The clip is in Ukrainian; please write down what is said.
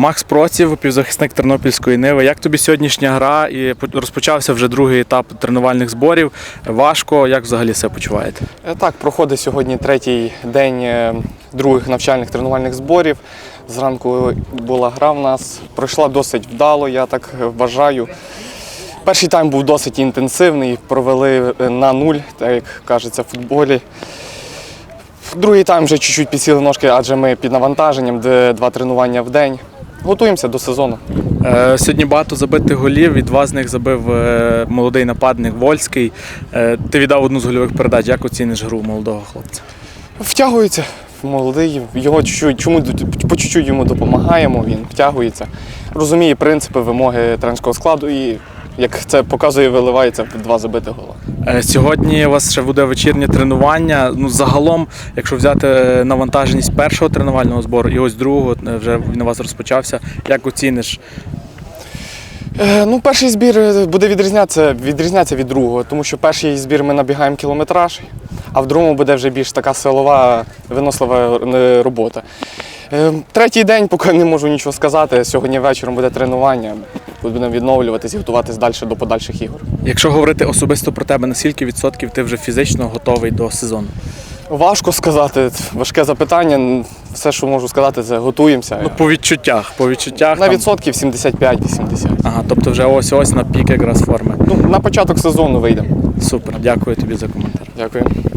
Макс Проців, півзахисник Тернопільської Ниви. Як тобі сьогоднішня гра? І розпочався вже другий етап тренувальних зборів. Важко. Як взагалі себе почуваєте? Е, Так, проходить сьогодні третій день е, других навчальних тренувальних зборів. Зранку була гра в нас, пройшла досить вдало, я так вважаю. Перший тайм був досить інтенсивний, провели е, на нуль, так як кажеться в футболі. Другий тайм вже чуть-чуть підсіли ножки, адже ми під навантаженням, де два тренування в день. Готуємося до сезону. Е, Сьогодні багато забитих голів. Від два з них забив е, молодий нападник Вольський. Е, Ти віддав одну з гольових передач. Як оціниш гру молодого хлопця? Втягується молодий, його чуть-чуть, чому по чуть-чуть йому допомагаємо, він втягується, розуміє принципи, вимоги тренерського складу і, як це показує, виливається в два забити гола. Е, Сьогодні у вас ще буде вечірнє тренування. Ну, загалом, якщо взяти е, навантаженість першого тренувального збору і ось другого, е, вже він у вас розпочався. Як оціниш? Ну, перший збір буде відрізнятися, відрізнятися від другого, тому що перший збір ми набігаємо кілометраж, а в другому буде вже більш така силова, винослива робота. Третій день, поки не можу нічого сказати. Сьогодні вечором буде тренування. Будемо відновлюватись і готуватись далі до подальших ігор. Якщо говорити особисто про тебе, на скільки відсотків ти вже фізично готовий до сезону? Важко сказати, важке запитання. Все, що можу сказати, це готуємося. Ну, по відчуттях, по відчуттях. на там- відсотків 75-80. Ага, тобто вже ось ось на пік якраз форми. Ну, на початок сезону вийдемо. Супер, дякую тобі за коментар. Дякую.